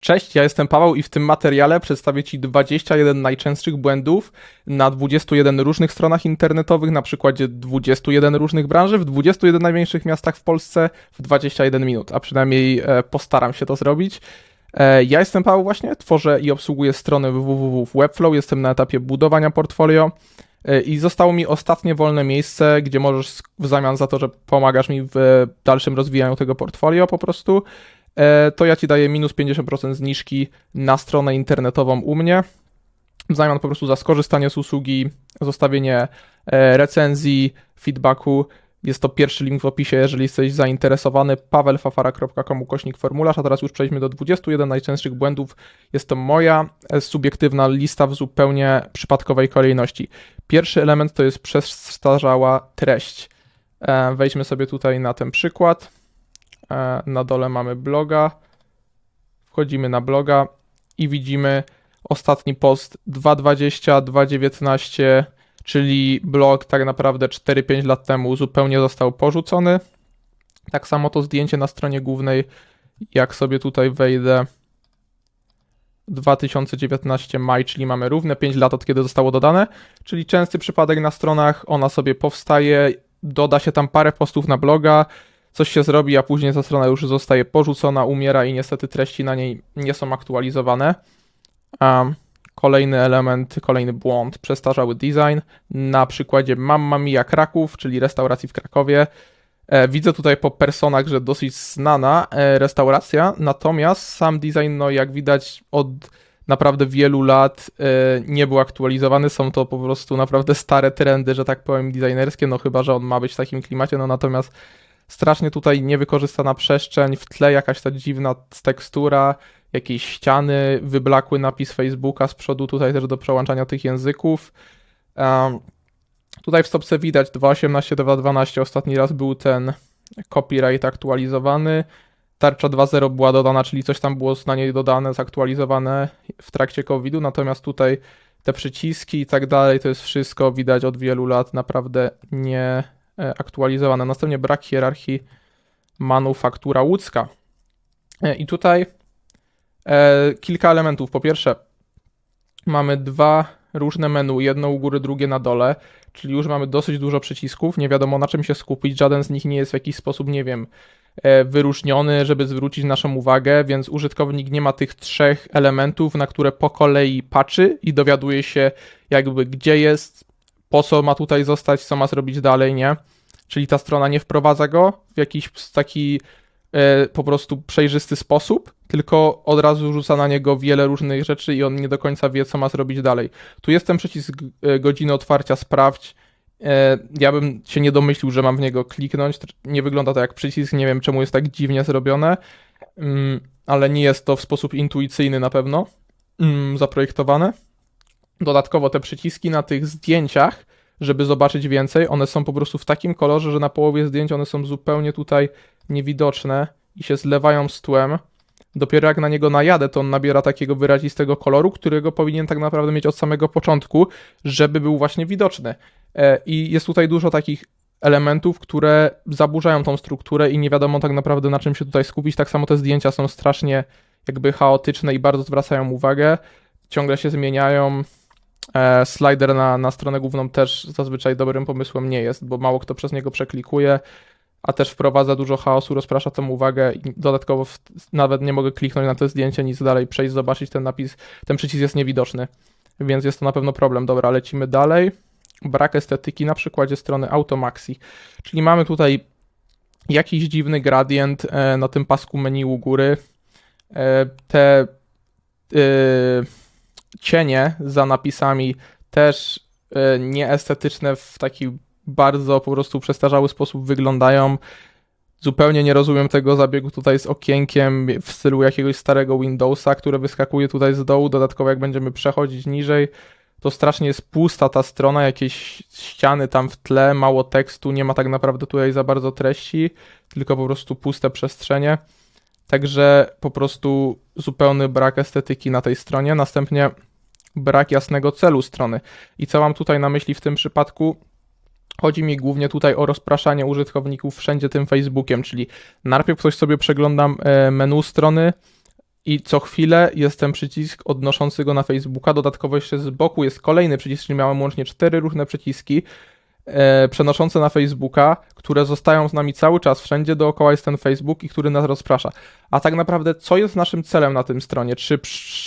Cześć, ja jestem Paweł i w tym materiale przedstawię Ci 21 najczęstszych błędów na 21 różnych stronach internetowych, na przykładzie 21 różnych branży w 21 największych miastach w Polsce w 21 minut, a przynajmniej e, postaram się to zrobić. E, ja jestem Paweł właśnie, tworzę i obsługuję stronę www w Webflow, jestem na etapie budowania portfolio e, i zostało mi ostatnie wolne miejsce, gdzie możesz w zamian za to, że pomagasz mi w dalszym rozwijaniu tego portfolio po prostu, to ja ci daję minus 50% zniżki na stronę internetową u mnie. W zamian po prostu za skorzystanie z usługi, zostawienie e, recenzji, feedbacku. Jest to pierwszy link w opisie, jeżeli jesteś zainteresowany. pawelfafara.com ukośnik formularz, a teraz już przejdźmy do 21 najczęstszych błędów. Jest to moja e, subiektywna lista w zupełnie przypadkowej kolejności. Pierwszy element to jest przestarzała treść. Wejdźmy sobie tutaj na ten przykład. E, na dole mamy bloga. Wchodzimy na bloga i widzimy ostatni post 2.20, 2.19, czyli blog tak naprawdę 4-5 lat temu zupełnie został porzucony. Tak samo to zdjęcie na stronie głównej, jak sobie tutaj wejdę 2019 maj, czyli mamy równe 5 lat od kiedy zostało dodane, czyli częsty przypadek na stronach, ona sobie powstaje, doda się tam parę postów na bloga, coś się zrobi, a później ta strona już zostaje porzucona, umiera i niestety treści na niej nie są aktualizowane. Um, kolejny element, kolejny błąd, przestarzały design. Na przykładzie Mamma Mia Kraków, czyli restauracji w Krakowie. E, widzę tutaj po personach, że dosyć znana e, restauracja, natomiast sam design, no jak widać od naprawdę wielu lat e, nie był aktualizowany. Są to po prostu naprawdę stare trendy, że tak powiem, designerskie, no chyba, że on ma być w takim klimacie, no natomiast strasznie tutaj niewykorzystana przestrzeń, w tle jakaś ta dziwna tekstura, jakieś ściany, wyblakły napis Facebooka z przodu, tutaj też do przełączania tych języków. Um, tutaj w stopce widać 2.18, 2.12 ostatni raz był ten copyright aktualizowany. Tarcza 2.0 była dodana, czyli coś tam było na niej dodane, zaktualizowane w trakcie COVID-u, natomiast tutaj te przyciski i tak dalej, to jest wszystko widać od wielu lat, naprawdę nie, aktualizowane. Następnie brak hierarchii manufaktura łódzka. E, I tutaj e, kilka elementów. Po pierwsze, mamy dwa różne menu, jedno u góry, drugie na dole, czyli już mamy dosyć dużo przycisków, nie wiadomo na czym się skupić, żaden z nich nie jest w jakiś sposób, nie wiem, wyróżniony, żeby zwrócić naszą uwagę, więc użytkownik nie ma tych trzech elementów, na które po kolei patrzy i dowiaduje się jakby gdzie jest, po co ma tutaj zostać, co ma zrobić dalej, nie? Czyli ta strona nie wprowadza go w jakiś taki e, po prostu przejrzysty sposób, tylko od razu rzuca na niego wiele różnych rzeczy i on nie do końca wie, co ma zrobić dalej. Tu jest ten przycisk e, godziny otwarcia, sprawdź. E, ja bym się nie domyślił, że mam w niego kliknąć. Nie wygląda to jak przycisk, nie wiem czemu jest tak dziwnie zrobione, mm, ale nie jest to w sposób intuicyjny na pewno mm, zaprojektowane. Dodatkowo te przyciski na tych zdjęciach, żeby zobaczyć więcej, one są po prostu w takim kolorze, że na połowie zdjęć one są zupełnie tutaj niewidoczne i się zlewają z tłem. Dopiero jak na niego najadę, to on nabiera takiego wyrazistego koloru, którego powinien tak naprawdę mieć od samego początku, żeby był właśnie widoczny. E, I jest tutaj dużo takich elementów, które zaburzają tą strukturę i nie wiadomo tak naprawdę na czym się tutaj skupić. Tak samo te zdjęcia są strasznie jakby chaotyczne i bardzo zwracają uwagę. Ciągle się zmieniają. E, slider na, na stronę główną też zazwyczaj dobrym pomysłem nie jest, bo mało kto przez niego przeklikuje, a też wprowadza dużo chaosu, rozprasza tą uwagę i dodatkowo w, nawet nie mogę kliknąć na to zdjęcie, nic dalej, przejść, zobaczyć ten napis, ten przycisk jest niewidoczny, więc jest to na pewno problem. Dobra, lecimy dalej. Brak estetyki na przykładzie strony Automaxi, czyli mamy tutaj jakiś dziwny gradient e, na tym pasku menu u góry. E, te cienie za napisami też e, nieestetyczne w taki bardzo po prostu przestarzały sposób wyglądają. Zupełnie nie rozumiem tego zabiegu tutaj z okienkiem w stylu jakiegoś starego Windowsa, które wyskakuje tutaj z dołu. Dodatkowo jak będziemy przechodzić niżej, to strasznie jest pusta ta strona, jakieś ściany tam w tle, mało tekstu, nie ma tak naprawdę tutaj za bardzo treści, tylko po prostu puste przestrzenie. Także po prostu zupełny brak estetyki na tej stronie. Następnie brak jasnego celu strony. I co mam tutaj na myśli w tym przypadku? Chodzi mi głównie tutaj o rozpraszanie użytkowników wszędzie tym Facebookiem, czyli najpierw ktoś sobie przeglądam e, menu strony, i co chwilę jest ten przycisk odnoszący go na Facebooka. Dodatkowo jeszcze z boku jest kolejny przycisk, czyli miałem łącznie cztery różne przyciski e, przenoszące na Facebooka, które zostają z nami cały czas. Wszędzie dookoła jest ten Facebook i który nas rozprasza. A tak naprawdę, co jest naszym celem na tym stronie? Czy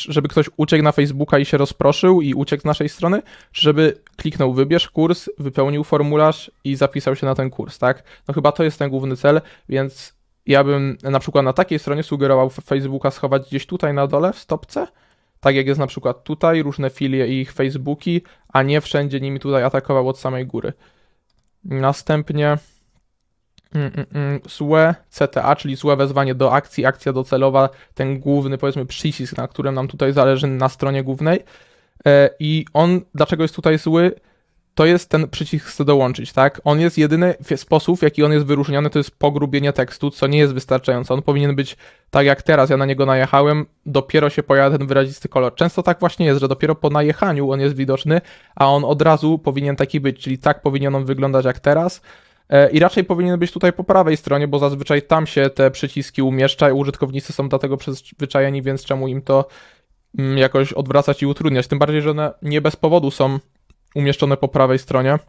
żeby ktoś uciekł na Facebooka i się rozproszył i uciekł z naszej strony? Czy żeby kliknął wybierz kurs, wypełnił formularz i zapisał się na ten kurs, tak? No chyba to jest ten główny cel, więc ja bym na przykład na takiej stronie sugerował Facebooka schować gdzieś tutaj na dole w stopce, tak jak jest na przykład tutaj, różne filie i ich Facebooki, a nie wszędzie nimi tutaj atakował od samej góry. Następnie mm, mm, mm, złe CTA, czyli złe wezwanie do akcji, akcja docelowa, ten główny powiedzmy przycisk, na którym nam tutaj zależy na stronie głównej. E, I on, dlaczego jest tutaj zły? To jest ten przycisk chcę dołączyć, tak? On jest jedyny sposób, w jaki on jest wyróżniony, to jest pogrubienie tekstu, co nie jest wystarczające. On powinien być tak jak teraz, ja na niego najechałem, dopiero się pojawia ten wyrazisty kolor. Często tak właśnie jest, że dopiero po najechaniu on jest widoczny, a on od razu powinien taki być, czyli tak powinien on wyglądać jak teraz. E, I raczej powinien być tutaj po prawej stronie, bo zazwyczaj tam się te przyciski umieszcza i użytkownicy są do tego przyzwyczajeni, więc czemu im to mm, jakoś odwracać i utrudniać? Tym bardziej, że one nie bez powodu są umieszczone po prawej stronie,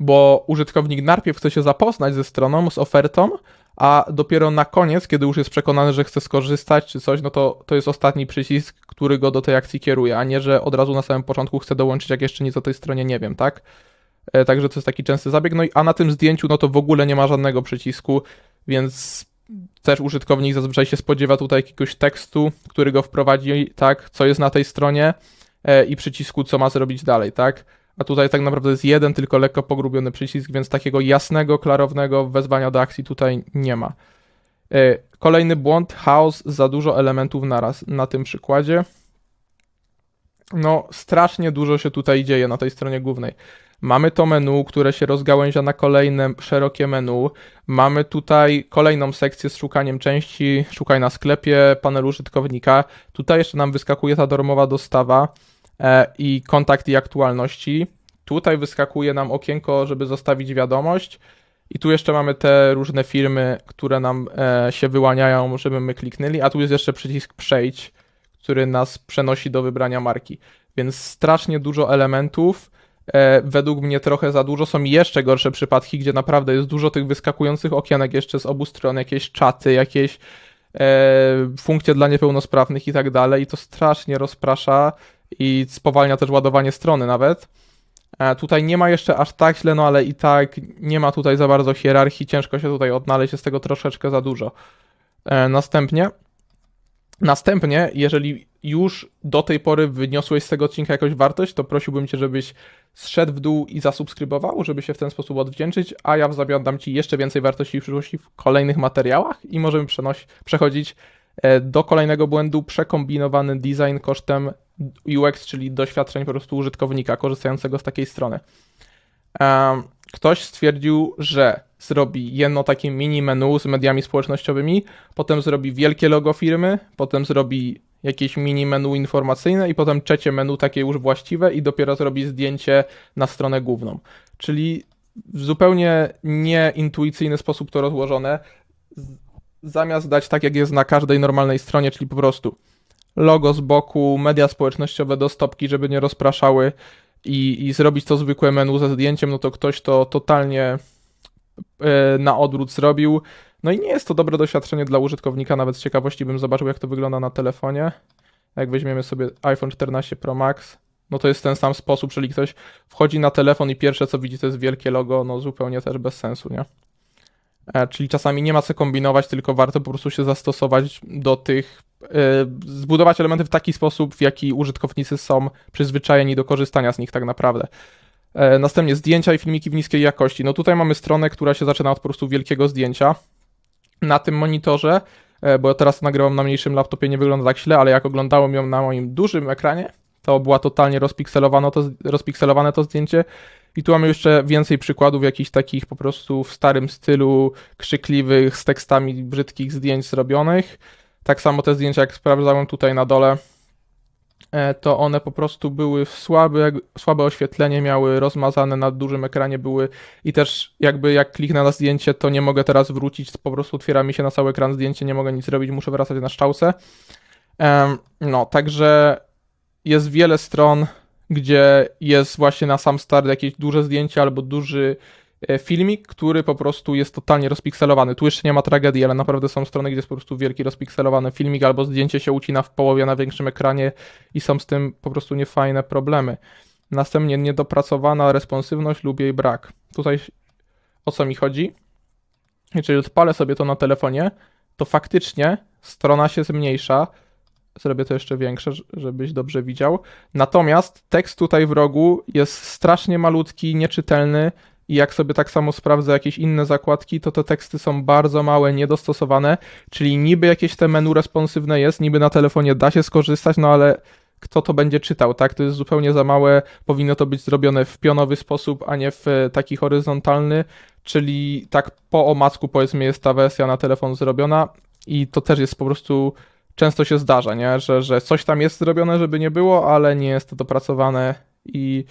bo użytkownik najpierw chce się zapoznać ze stroną, z ofertą, a dopiero na koniec, kiedy już jest przekonany, że chce skorzystać czy coś, no to to jest ostatni przycisk, który go do tej akcji kieruje, a nie, że od razu na samym początku chce dołączyć, jak jeszcze nic o tej stronie nie wiem, tak? E, Także to jest taki częsty zabieg. No i a na tym zdjęciu, no to w ogóle nie ma żadnego przycisku, więc też użytkownik zazwyczaj się spodziewa tutaj jakiegoś tekstu, który go wprowadzi, tak, co jest na tej stronie i przycisku, co ma zrobić dalej, tak? A tutaj tak naprawdę jest jeden, tylko lekko pogrubiony przycisk, więc takiego jasnego, klarownego wezwania do akcji tutaj nie ma. E, Kolejny błąd, chaos, za dużo elementów naraz na tym przykładzie. No, strasznie dużo się tutaj dzieje na tej stronie głównej. Mamy to menu, które się rozgałęzia na kolejne szerokie menu. Mamy tutaj kolejną sekcję z szukaniem części, szukaj na sklepie, panel użytkownika. Tutaj jeszcze nam wyskakuje ta darmowa dostawa e, i kontakt i aktualności. Tutaj wyskakuje nam okienko, żeby zostawić wiadomość. I tu jeszcze mamy te różne firmy, które nam e, się wyłaniają, żeby my kliknęli, a tu jest jeszcze przycisk przejdź, który nas przenosi do wybrania marki. Więc strasznie dużo elementów. E, według mnie trochę za dużo. Są jeszcze gorsze przypadki, gdzie naprawdę jest dużo tych wyskakujących okienek jeszcze z obu stron, jakieś czaty, jakieś e, funkcje dla niepełnosprawnych i tak dalej. I to strasznie rozprasza i spowalnia też ładowanie strony nawet. E, Tutaj nie ma jeszcze aż tak źle, no ale i tak nie ma tutaj za bardzo hierarchii, ciężko się tutaj odnaleźć, jest tego troszeczkę za dużo. E, Następnie, następnie, jeżeli już do tej pory wyniosłeś z tego odcinka jakąś wartość, to prosiłbym Cię, żebyś zszedł w dół i zasubskrybował, żeby się w ten sposób odwdzięczyć, a ja w zamian dam Ci jeszcze więcej wartości w przyszłości w kolejnych materiałach i możemy przenoś- przechodzić e, do kolejnego błędu, przekombinowany design kosztem UX, czyli doświadczeń po prostu użytkownika korzystającego z takiej strony. Ktoś stwierdził, że zrobi jedno takie mini menu z mediami społecznościowymi, potem zrobi wielkie logo firmy, potem zrobi jakieś mini menu informacyjne i potem trzecie menu takie już właściwe i dopiero zrobi zdjęcie na stronę główną. Czyli w zupełnie nieintuicyjny sposób to rozłożone. Zamiast dać tak, jak jest na każdej normalnej stronie, czyli po prostu logo z boku, media społecznościowe do stopki, żeby nie rozpraszały i, i zrobić to zwykłe menu ze zdjęciem, no to ktoś to totalnie e, na odwrót zrobił. No i nie jest to dobre doświadczenie dla użytkownika, nawet z ciekawości bym zobaczył, jak to wygląda na telefonie. Jak weźmiemy sobie iPhone 14 Pro Max, no to jest ten sam sposób, czyli ktoś wchodzi na telefon i pierwsze co widzi to jest wielkie logo, no zupełnie też bez sensu, nie? E, Czyli czasami nie ma co kombinować, tylko warto po prostu się zastosować do tych, zbudować elementy w taki sposób, w jaki użytkownicy są przyzwyczajeni do korzystania z nich tak naprawdę. E, Następnie zdjęcia i filmiki w niskiej jakości. No tutaj mamy stronę, która się zaczyna od po prostu wielkiego zdjęcia. Na tym monitorze, e, bo teraz nagrywam na mniejszym laptopie, nie wygląda tak źle, ale jak oglądałem ją na moim dużym ekranie, to była totalnie rozpikselowane to, rozpikselowane to zdjęcie. I tu mamy jeszcze więcej przykładów jakichś takich po prostu w starym stylu, krzykliwych, z tekstami brzydkich zdjęć zrobionych. Tak samo te zdjęcia, jak sprawdzałem tutaj na dole, e, to one po prostu były słabe, słabe oświetlenie, miały rozmazane na dużym ekranie, były i też jakby jak kliknę na zdjęcie, to nie mogę teraz wrócić, po prostu otwiera mi się na cały ekran zdjęcie, nie mogę nic zrobić, muszę wracać na szczałce. No, także jest wiele stron, gdzie jest właśnie na sam start jakieś duże zdjęcie albo duży filmik, który po prostu jest totalnie rozpikselowany. Tu jeszcze nie ma tragedii, ale naprawdę są strony, gdzie jest po prostu wielki rozpikselowany filmik albo zdjęcie się ucina w połowie na większym ekranie i są z tym po prostu niefajne problemy. Następnie niedopracowana responsywność lub jej brak. Tutaj o co mi chodzi? Jeżeli odpalę sobie to na telefonie, to faktycznie strona się zmniejsza. Zrobię to jeszcze większe, żebyś dobrze widział. Natomiast tekst tutaj w rogu jest strasznie malutki, nieczytelny i jak sobie tak samo sprawdzę jakieś inne zakładki, to te teksty są bardzo małe, niedostosowane, czyli niby jakieś te menu responsywne jest, niby na telefonie da się skorzystać, no ale kto to będzie czytał, tak? To jest zupełnie za małe, powinno to być zrobione w pionowy sposób, a nie w e, taki horyzontalny, czyli tak po omacku powiedzmy jest ta wersja na telefon zrobiona i to też jest po prostu często się zdarza, nie? Że, że coś tam jest zrobione, żeby nie było, ale nie jest to dopracowane i,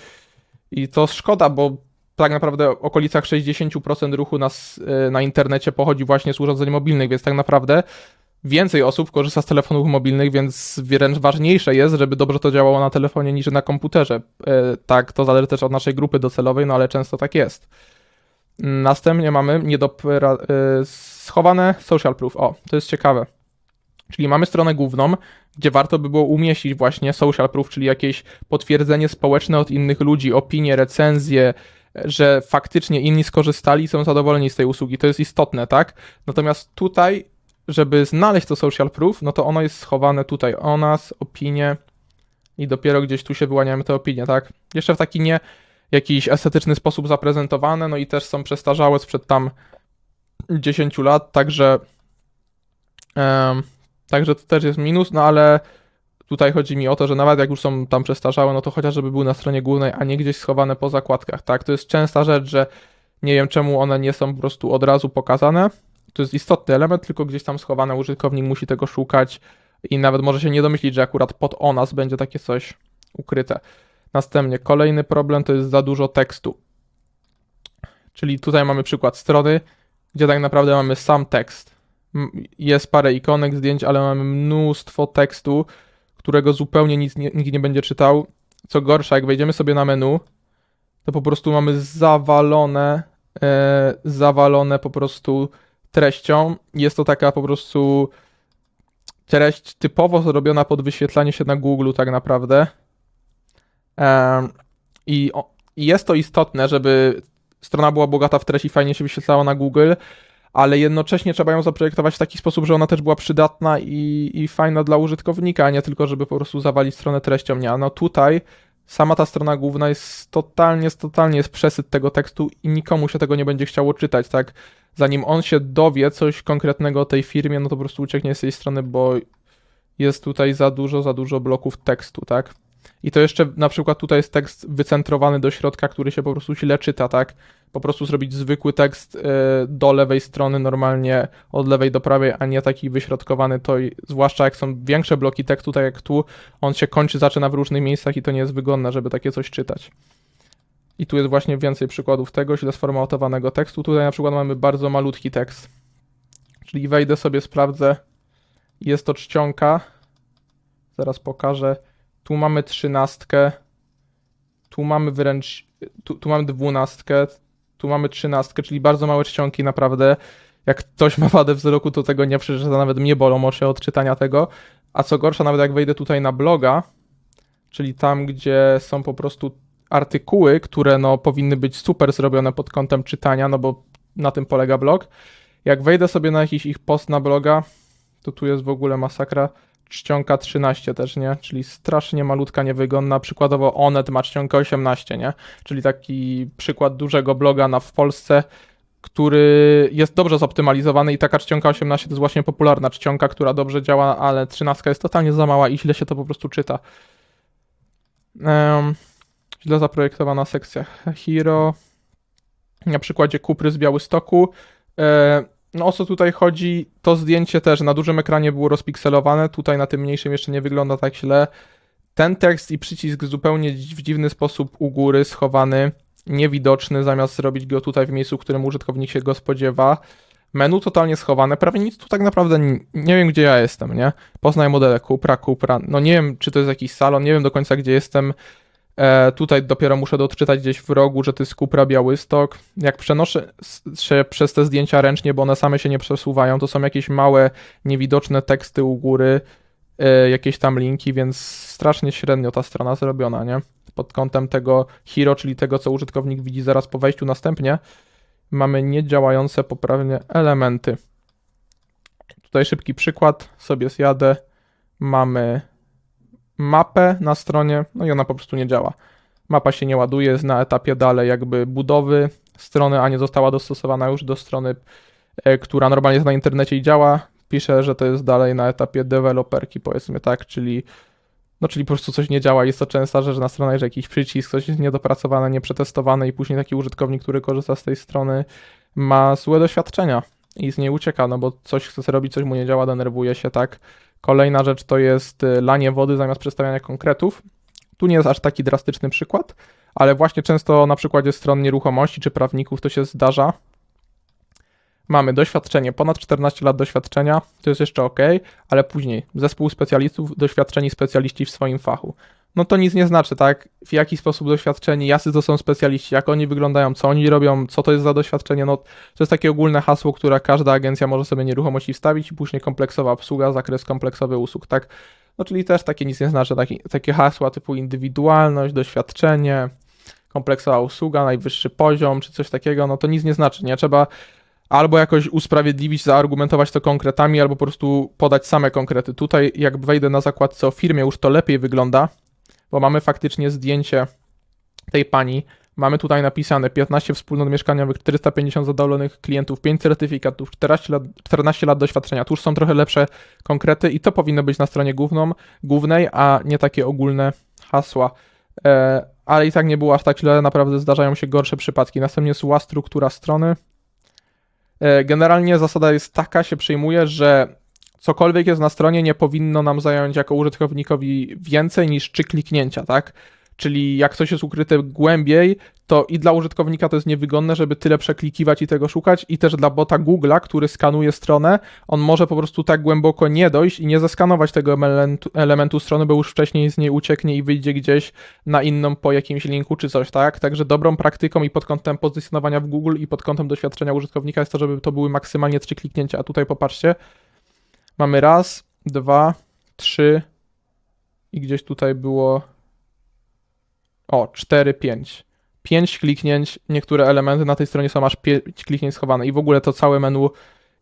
i to szkoda, bo tak naprawdę w okolicach 60% ruchu nas y, na internecie pochodzi właśnie z urządzeń mobilnych, więc tak naprawdę więcej osób korzysta z telefonów mobilnych, więc wręcz ważniejsze jest, żeby dobrze to działało na telefonie niż na komputerze. Y, Tak, to zależy też od naszej grupy docelowej, no ale często tak jest. Następnie mamy niedopra... y, schowane social proof. O, to jest ciekawe. Czyli mamy stronę główną, gdzie warto by było umieścić właśnie social proof, czyli jakieś potwierdzenie społeczne od innych ludzi, opinie, recenzje, że faktycznie inni skorzystali i są zadowoleni z tej usługi. To jest istotne, tak? Natomiast tutaj, żeby znaleźć to social proof, no to ono jest schowane tutaj o nas, opinie i dopiero gdzieś tu się wyłaniają te opinie, tak? Jeszcze w taki nie jakiś estetyczny sposób zaprezentowane, no i też są przestarzałe sprzed tam 10 lat, także em, także to też jest minus, no ale tutaj chodzi mi o to, że nawet jak już są tam przestarzałe, no to chociaż żeby były na stronie głównej, a nie gdzieś schowane po zakładkach, tak? To jest częsta rzecz, że nie wiem czemu one nie są po prostu od razu pokazane. To jest istotny element, tylko gdzieś tam schowane, użytkownik musi tego szukać i nawet może się nie domyślić, że akurat pod o nas będzie takie coś ukryte. Następnie kolejny problem to jest za dużo tekstu. Czyli tutaj mamy przykład strony, gdzie tak naprawdę mamy sam tekst. Jest parę ikonek, zdjęć, ale mamy mnóstwo tekstu, którego zupełnie nic nie, nikt nie będzie czytał. Co gorsza, jak wejdziemy sobie na menu, to po prostu mamy zawalone, e, zawalone po prostu treścią. Jest to taka po prostu treść typowo zrobiona pod wyświetlanie się na Google tak naprawdę. Em, I o, jest to istotne, żeby strona była bogata w treść i fajnie się wyświetlała na Google, ale jednocześnie trzeba ją zaprojektować w taki sposób, że ona też była przydatna i, i fajna dla użytkownika, a nie tylko, żeby po prostu zawalić stronę treścią. Nie, no tutaj sama ta strona główna jest totalnie, totalnie jest przesyt tego tekstu i nikomu się tego nie będzie chciało czytać, tak? Zanim on się dowie coś konkretnego o tej firmie, no to po prostu ucieknie z tej strony, bo jest tutaj za dużo, za dużo bloków tekstu, tak? I to jeszcze na przykład tutaj jest tekst wycentrowany do środka, który się po prostu źle czyta, tak? Po prostu zrobić zwykły tekst y, do lewej strony normalnie, od lewej do prawej, a nie taki wyśrodkowany, to zwłaszcza jak są większe bloki tekstu, tak jak tu, on się kończy, zaczyna w różnych miejscach i to nie jest wygodne, żeby takie coś czytać. I tu jest właśnie więcej przykładów tego źle sformatowanego tekstu. Tutaj na przykład mamy bardzo malutki tekst. Czyli wejdę sobie, sprawdzę. Jest to czcionka. Zaraz pokażę. Tu mamy trzynastkę. Tu mamy wręcz. Tu, tu mamy dwunastkę. Tu mamy trzynastkę, czyli bardzo małe czcionki, naprawdę. Jak ktoś ma wadę wzroku, to tego nie przeczyta, nawet mnie bolą oczy od czytania tego. A co gorsza, nawet jak wejdę tutaj na bloga, czyli tam, gdzie są po prostu artykuły, które no, powinny być super zrobione pod kątem czytania, no bo na tym polega blog. Jak wejdę sobie na jakiś ich post na bloga, to tu jest w ogóle masakra. Czcionka 13 też, nie? Czyli strasznie malutka, niewygodna. Przykładowo Onet ma czcionkę 18, nie? Czyli taki przykład dużego bloga na w Polsce, który jest dobrze zoptymalizowany i taka czcionka 18 to jest właśnie popularna czcionka, która dobrze działa, ale 13 jest totalnie za mała i źle się to po prostu czyta. Em, źle zaprojektowana sekcja Hero. Na przykładzie Kupry z Białystoku. E, no o co tutaj chodzi? To zdjęcie też na dużym ekranie było rozpikselowane, tutaj na tym mniejszym jeszcze nie wygląda tak źle. ten tekst i przycisk zupełnie w dziwny sposób u góry schowany, niewidoczny, zamiast zrobić go tutaj w miejscu, w którym użytkownik się go spodziewa. Menu totalnie schowane, prawie nic tu tak naprawdę nie wiem, gdzie ja jestem, nie? Poznaj modele Cupra, Cupra, no nie wiem, czy to jest jakiś salon, nie wiem do końca, gdzie jestem. E, tutaj dopiero muszę doczytać gdzieś w rogu, że to jest Cupra Białystok. Jak przenoszę się przez te zdjęcia ręcznie, bo one same się nie przesuwają, to są jakieś małe, niewidoczne teksty u góry, e, jakieś tam linki, więc strasznie średnio ta strona zrobiona, nie? Pod kątem tego hero, czyli tego, co użytkownik widzi zaraz po wejściu następnie, mamy niedziałające poprawnie elementy. Tutaj szybki przykład, sobie zjadę. Mamy mapę na stronie, no i ona po prostu nie działa. Mapa się nie ładuje, jest na etapie dalej jakby budowy strony, a nie została dostosowana już do strony, e, która normalnie jest na internecie i działa. Pisze, że to jest dalej na etapie deweloperki, powiedzmy tak, czyli no czyli po prostu coś nie działa. Jest to częsta rzecz na stronach, że jakiś przycisk, coś jest niedopracowane, nieprzetestowane i później taki użytkownik, który korzysta z tej strony ma złe doświadczenia i z niej ucieka, no bo coś chce zrobić, coś mu nie działa, denerwuje się, tak. Kolejna rzecz to jest y, lanie wody zamiast przedstawiania konkretów. Tu nie jest aż taki drastyczny przykład, ale właśnie często na przykładzie stron nieruchomości czy prawników to się zdarza. Mamy doświadczenie, ponad 14 lat doświadczenia, to jest jeszcze ok, ale później zespół specjalistów, doświadczeni specjaliści w swoim fachu. No to nic nie znaczy, tak? W jaki sposób doświadczeni, jacy to są specjaliści, jak oni wyglądają, co oni robią, co to jest za doświadczenie. No to jest takie ogólne hasło, które każda agencja może sobie nieruchomości wstawić i później kompleksowa obsługa, zakres kompleksowy usług, tak? No czyli też takie nic nie znaczy, taki, takie hasła typu indywidualność, doświadczenie, kompleksowa usługa, najwyższy poziom, czy coś takiego, no to nic nie znaczy, nie? Trzeba albo jakoś usprawiedliwić, zaargumentować to konkretami, albo po prostu podać same konkrety. Tutaj jak wejdę na zakładce o firmie, już to lepiej wygląda, bo mamy faktycznie zdjęcie tej pani, Mamy tutaj napisane 15 wspólnot mieszkaniowych, 450 zadowolonych klientów, 5 certyfikatów, 14 lat, 14 lat doświadczenia. Tu już są trochę lepsze konkrety i to powinno być na stronie główną, głównej, a nie takie ogólne hasła. E, ale i tak nie było aż tak źle, naprawdę zdarzają się gorsze przypadki. Następnie zła struktura strony. E, generalnie zasada jest taka, się przyjmuje, że cokolwiek jest na stronie nie powinno nam zająć jako użytkownikowi więcej niż trzy kliknięcia, tak? Czyli jak coś jest ukryte głębiej, to i dla użytkownika to jest niewygodne, żeby tyle przeklikiwać i tego szukać, i też dla bota Google'a, który skanuje stronę, on może po prostu tak głęboko nie dojść i nie zeskanować tego elementu, elementu strony, bo już wcześniej z niej ucieknie i wyjdzie gdzieś na inną po jakimś linku czy coś, tak? Także dobrą praktyką i pod kątem pozycjonowania w Google i pod kątem doświadczenia użytkownika jest to, żeby to były maksymalnie trzy kliknięcia. A tutaj popatrzcie, mamy raz, dwa, trzy i gdzieś tutaj było o, 4, 5. 5 kliknięć, niektóre elementy na tej stronie są aż 5 kliknięć schowane i w ogóle to całe menu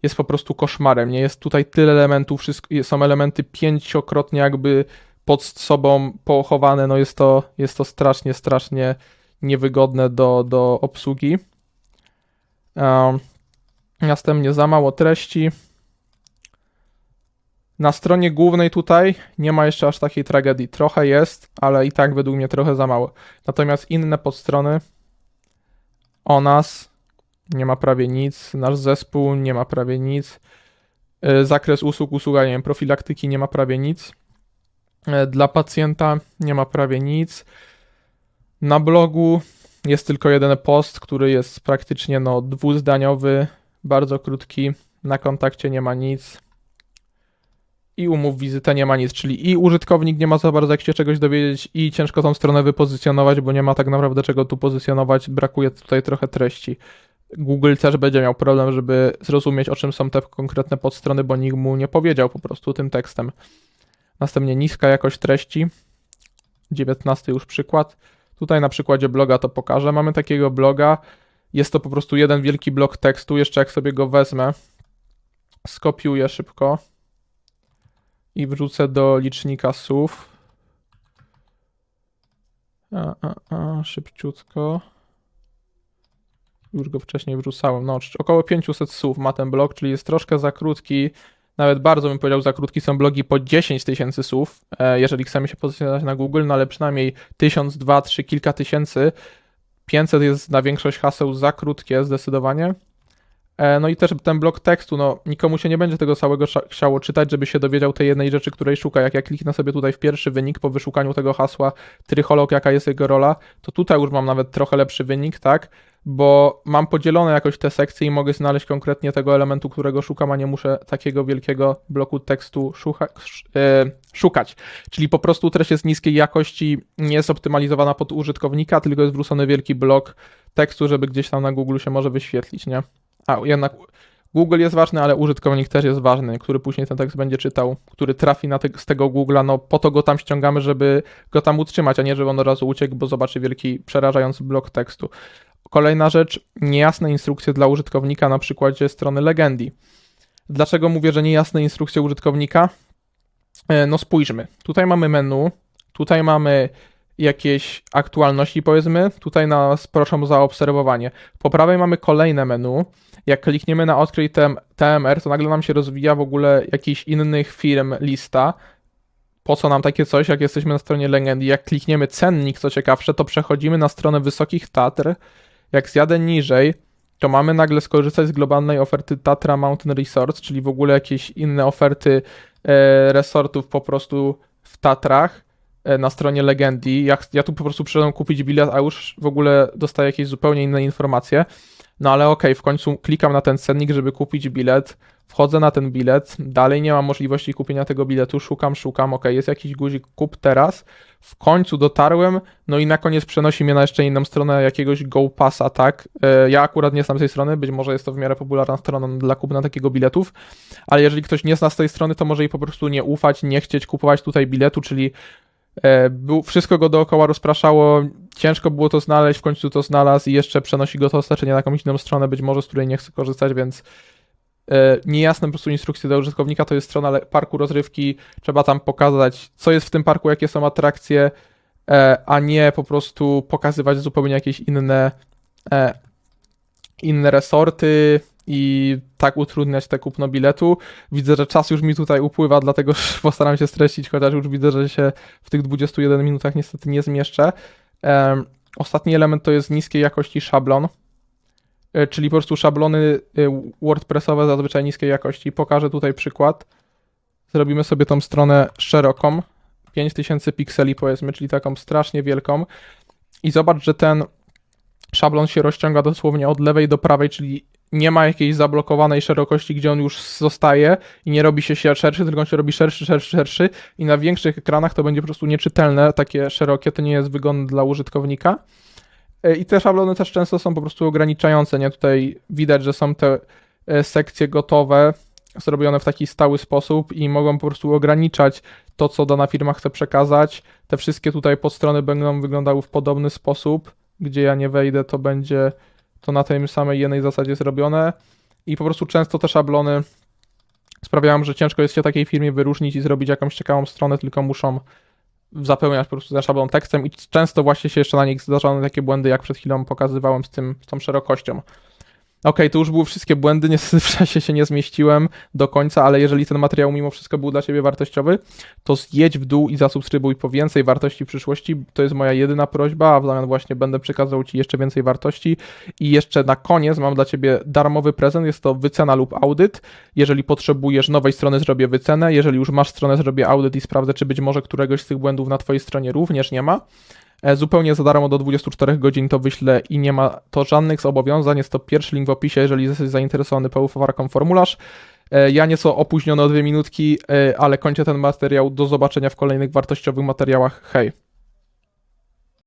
jest po prostu koszmarem, nie jest tutaj tyle elementów, wszystko, są elementy pięciokrotnie jakby pod sobą pochowane, no jest to, jest to strasznie, strasznie niewygodne do, do obsługi. Um, następnie za mało treści. Na stronie głównej tutaj nie ma jeszcze aż takiej tragedii. Trochę jest, ale i tak według mnie trochę za mało. Natomiast inne podstrony o nas nie ma prawie nic. Nasz zespół nie ma prawie nic. Y, Zakres usług, usługa, nie wiem, profilaktyki nie ma prawie nic. Y, Dla pacjenta nie ma prawie nic. Na blogu jest tylko jeden post, który jest praktycznie no, dwuzdaniowy, bardzo krótki. Na kontakcie nie ma nic i umów wizytę nie ma nic, czyli i użytkownik nie ma za bardzo jak się czegoś dowiedzieć i ciężko tą stronę wypozycjonować, bo nie ma tak naprawdę czego tu pozycjonować, brakuje tutaj trochę treści. Google też będzie miał problem, żeby zrozumieć o czym są te konkretne podstrony, bo nikt mu nie powiedział po prostu tym tekstem. Następnie niska jakość treści, 19 już przykład. Tutaj na przykładzie bloga to pokażę. Mamy takiego bloga, jest to po prostu jeden wielki blok tekstu, jeszcze jak sobie go wezmę, skopiuję szybko i wrzucę do licznika słów. A, a, a, szybciutko. Już go wcześniej wrzucałem. No, około 500 słów ma ten blog, czyli jest troszkę za krótki. Nawet bardzo bym powiedział, za krótki są blogi po 10 tysięcy słów, e, jeżeli chcemy się pozycjonować na Google, no ale przynajmniej 1000, 2, 3, kilka tysięcy. 500 jest na większość haseł za krótkie zdecydowanie. E, No i też ten blok tekstu, no nikomu się nie będzie tego całego chciało czytać, żeby się dowiedział tej jednej rzeczy, której szuka. Jak ja kliknę sobie tutaj w pierwszy wynik po wyszukaniu tego hasła trycholog, jaka jest jego rola, to tutaj już mam nawet trochę lepszy wynik, tak? Bo mam podzielone jakoś te sekcje i mogę znaleźć konkretnie tego elementu, którego szukam, a nie muszę takiego wielkiego bloku tekstu szuka, sz- e, szukać. Czyli po prostu treść jest niskiej jakości, nie jest optymalizowana pod użytkownika, tylko jest wrzucony wielki blok tekstu, żeby gdzieś tam na Google się może wyświetlić, nie? A jednak Google jest ważny, ale użytkownik też jest ważny, który później ten tekst będzie czytał, który trafi na te, z tego Google'a, no po to go tam ściągamy, żeby go tam utrzymać, a nie żeby on od razu uciekł, bo zobaczy wielki, przerażający blok tekstu. Kolejna rzecz, niejasne instrukcje dla użytkownika na przykładzie strony Legendi. Dlaczego mówię, że niejasne instrukcje użytkownika? E, No spójrzmy, tutaj mamy menu, tutaj mamy jakieś aktualności powiedzmy, tutaj nas proszą o zaobserwowanie. Po prawej mamy kolejne menu, jak klikniemy na odkryj TM TMR, to nagle nam się rozwija w ogóle jakichś innych firm lista. Po co nam takie coś, jak jesteśmy na stronie Legendy? Jak klikniemy cennik, co ciekawsze, to przechodzimy na stronę Wysokich Tatr. Jak zjadę niżej, to mamy nagle skorzystać z globalnej oferty Tatra Mountain Resorts, czyli w ogóle jakieś inne oferty e, resortów po prostu w Tatrach e, na stronie Legendy. Ja, ja tu po prostu przyszedłem kupić bilet, a już w ogóle dostaję jakieś zupełnie inne informacje. No ale okej, w końcu klikam na ten cennik, żeby kupić bilet. Wchodzę na ten bilet, dalej nie mam możliwości kupienia tego biletu, szukam, szukam, ok, jest jakiś guzik kup teraz. W końcu dotarłem, no i na koniec przenosi mnie na jeszcze inną stronę jakiegoś Go Passa, tak? E, Ja akurat nie znam tej strony, być może jest to w miarę popularna strona dla kupna takiego biletów, ale jeżeli ktoś nie zna z tej strony, to może jej po prostu nie ufać, nie chcieć kupować tutaj biletu, czyli był, wszystko go dookoła rozpraszało, ciężko było to znaleźć, w końcu to znalazł i jeszcze przenosi go to oznaczenie na jakąś inną stronę, być może z której nie chce korzystać, więc e, niejasne po prostu instrukcje dla użytkownika, to jest strona parku rozrywki, trzeba tam pokazać, co jest w tym parku, jakie są atrakcje, e, a nie po prostu pokazywać zupełnie jakieś inne, e, inne resorty i tak utrudniać te kupno biletu. Widzę, że czas już mi tutaj upływa, dlatego postaram się streścić, chociaż już widzę, że się w tych 21 minutach niestety nie zmieszczę. Ostatni element to jest niskiej jakości szablon, e, czyli po prostu szablony e, WordPressowe zazwyczaj niskiej jakości. Pokażę tutaj przykład. Zrobimy sobie tą stronę szeroką, 5000 pikseli powiedzmy, czyli taką strasznie wielką. I zobacz, że ten szablon się rozciąga dosłownie od lewej do prawej, czyli nie ma jakiejś zablokowanej szerokości, gdzie on już zostaje i nie robi się szerszy, tylko on się robi szerszy, szerszy, szerszy i na większych ekranach to będzie po prostu nieczytelne, takie szerokie, to nie jest wygodne dla użytkownika. E, I te szablony też często są po prostu ograniczające, nie? Tutaj widać, że są te e, sekcje gotowe, zrobione w taki stały sposób i mogą po prostu ograniczać to, co dana firma chce przekazać. Te wszystkie tutaj podstrony będą wyglądały w podobny sposób. Gdzie ja nie wejdę, to będzie to na tej samej jednej zasadzie zrobione. I po prostu często te szablony sprawiają, że ciężko jest się takiej firmie wyróżnić i zrobić jakąś ciekawą stronę, tylko muszą zapełniać po prostu ten szablon tekstem i często właśnie się jeszcze na nich zdarzają takie błędy, jak przed chwilą pokazywałem z tym, z tą szerokością. Okej, to już były wszystkie błędy, niestety w czasie się nie zmieściłem do końca, ale jeżeli ten materiał mimo wszystko był dla Ciebie wartościowy, to zjedź w dół i zasubskrybuj po więcej wartości w przyszłości. To jest moja jedyna prośba, a w zamian właśnie będę przekazał Ci jeszcze więcej wartości. I jeszcze na koniec mam dla Ciebie darmowy prezent, jest to wycena lub audyt. Jeżeli potrzebujesz nowej strony, zrobię wycenę. Jeżeli już masz stronę, zrobię audyt i sprawdzę, czy być może któregoś z tych błędów na Twojej stronie również nie ma. E, Zupełnie za darmo do 24 godzin to wyślę i nie ma to żadnych zobowiązań. Jest to pierwszy link w opisie, jeżeli jesteś zainteresowany pełnowarką formularz. E, Ja nieco opóźniony o dwie minutki, e, ale kończę ten materiał. Do zobaczenia w kolejnych wartościowych materiałach. Hej!